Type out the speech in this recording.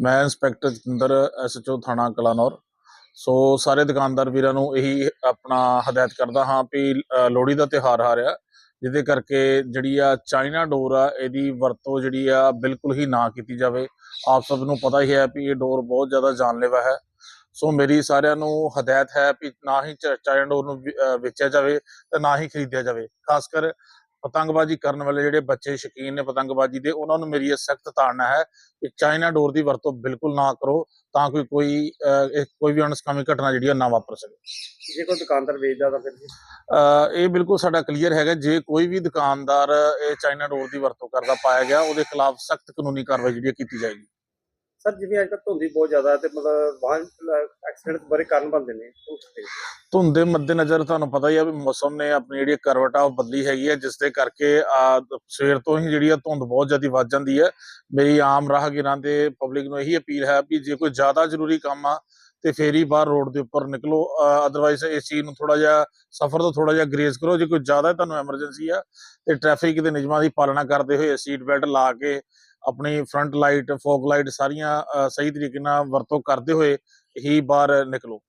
ਮੈਂ inspector Jatinder SHO ਥਾਣਾ ਕਲਾਨੌਰ। ਸੋ ਸਾਰੇ ਦੁਕਾਨਦਾਰ ਵੀਰਾਂ ਨੂੰ ਇਹੀ ਆਪਣਾ ਹਦਾਇਤ ਕਰਦਾ ਹਾਂ ਵੀ ਲੋਹੜੀ ਦਾ ਤਿਉਹਾਰ ਆ ਰਿਹਾ ਜਿਹਦੇ ਕਰਕੇ ਜਿਹੜੀ ਆ ਚਾਈਨਾ ਡੋਰ ਆ, ਇਹਦੀ ਵਰਤੋਂ ਜਿਹੜੀ ਆ ਬਿਲਕੁਲ ਹੀ ਨਾ ਕੀਤੀ ਜਾਵੇ। ਆਪ ਸਭ ਨੂੰ ਪਤਾ ਹੀ ਹੈ ਵੀ ਇਹ ਡੋਰ ਬਹੁਤ ਜ਼ਿਆਦਾ ਜਾਨਲੇਵਾ ਹੈ। ਸੋ ਮੇਰੀ ਸਾਰਿਆਂ ਨੂੰ ਹਦਾਇਤ ਹੈ ਵੀ ਨਾ ਹੀ ਚ- ਚਾਈਨਾ ਡੋਰ ਨੂੰ ਵੇਚਿਆ ਜਾਵੇ ਤੇ ਨਾ ਹੀ ਖਰੀਦਿਆ ਜਾਵੇ। ਖਾਸ ਕਰ ਪਤੰਗਬਾਜ਼ੀ ਕਰਨ ਵਾਲੇ ਜਿਹੜੇ ਬੱਚੇ ਸ਼ੌਕੀਨ ਨੇ ਪਤੰਗਬਾਜ਼ੀ ਦੇ ਉਹਨਾਂ ਨੂੰ ਮੇਰੀ ਇਹ ਸਖਤ ਤਾੜਨਾ ਹੈ ਕਿ ਚਾਈਨਾ ਡੋਰ ਦੀ ਵਰਤੋਂ ਬਿਲਕੁਲ ਨਾ ਕਰੋ ਤਾਂ ਕੋਈ ਇਹ ਕੋਈ ਵੀ ਅਣਸਕਾਮੀ ਘਟਨਾ ਜਿਹੜੀ ਨਾ ਵਾਪਰ ਸਕੇ। ਜੇ ਕੋਈ ਦੁਕਾਨਦਾਰ ਵੇਚਦਾ ਤਾਂ ਫਿਰ ਇਹ ਬਿਲਕੁਲ ਸਾਡਾ ਕਲੀਅਰ ਹੈਗਾ ਜੇ ਕੋਈ ਵੀ ਦੁਕਾਨਦਾਰ ਇਹ ਚਾਈਨਾ ਡੋਰ ਦੀ ਵਰਤੋਂ ਕਰਦਾ ਪਾਇਆ ਗਿਆ ਉਹਦੇ ਖਿਲਾਫ ਸਖਤ ਕਾਨੂੰਨੀ ਕਾਰਵਾਈ ਜਿਹੜੀ ਕੀਤੀ ਜਾਏਗੀ। ਸਰ ਜਿਵੇਂ ਅੱਜ ਕੱਲ੍ਹ ਧੁੰਦੀ ਬਹੁਤ ਜ਼ਿਆਦਾ ਤੇ ਮਤਲਬ ਵਾਹਨ ਐਕਸੀਡੈਂਟ ਬੜੇ ਕਾਰਨ ਬਣਦੇ ਨੇ, ਉਹ ਕਿਤੇ। ਧੁੰਦ ਦੇ ਮੱਦੇਨਜ਼ਰ ਤੁਹਾਨੂੰ ਪਤਾ ਹੀ ਆ ਵੀ ਮੌਸਮ ਨੇ ਆਪਣੀ ਜਿਹੜੀ ਕਰਵਟ ਆ ਉਹ ਬਦਲੀ ਹੈਗੀ ਹੈ ਜਿਸ ਦੇ ਕਰਕੇ ਆ ਸਵੇਰ ਤੋਂ ਹੀ ਜਿਹੜੀ ਆ ਧੁੰਦ ਬਹੁਤ ਜ਼ਿਆਦਾ ਵੱਧ ਜਾਂਦੀ ਹੈ ਮੇਰੀ ਆਮ ਰਾਹਗੀਰਾਂ ਤੇ ਪਬਲਿਕ ਨੂੰ ਇਹੀ ਅਪੀਲ ਹੈ ਵੀ ਜੇ ਕੋਈ ਜ਼ਿਆਦਾ ਜ਼ਰੂਰੀ ਕੰਮ ਆ ਤੇ ਫੇਰ ਹੀ ਬਾਹਰ ਰੋਡ ਦੇ ਉੱਪਰ ਨਿਕਲੋ। ਅਦਰਵਾਈਜ਼ ਇਸ ਚੀਜ਼ ਨੂੰ ਥੋੜਾ ਜਿਹਾ ਸਫ਼ਰ ਤੋਂ ਥੋੜਾ ਜਿਹਾ ਗਰੇਜ਼ ਕਰੋ। ਜੇ ਕੋਈ ਜ਼ਿਆਦਾ ਤੁਹਾਨੂੰ ਐਮਰਜੈਂਸੀ ਆ ਤੇ ਟ੍ਰੈਫਿਕ ਦੇ ਨਿਯਮਾਂ ਦੀ ਪਾਲਣਾ ਕਰਦੇ ਹੋਏ ਸੀਟ ਬੈਲਟ ਲਾ ਕੇ ਆਪਣੀ ਫਰੰਟ ਲਾਈਟ ਫੋਕ ਲਾਈਟ ਸਾਰੀਆਂ ਸਹੀ ਤਰੀਕੇ ਨਾਲ ਵਰਤੋਂ ਕਰਦੇ ਹੋਏ ਹੀ ਬਾਹਰ ਨਿਕਲੋ।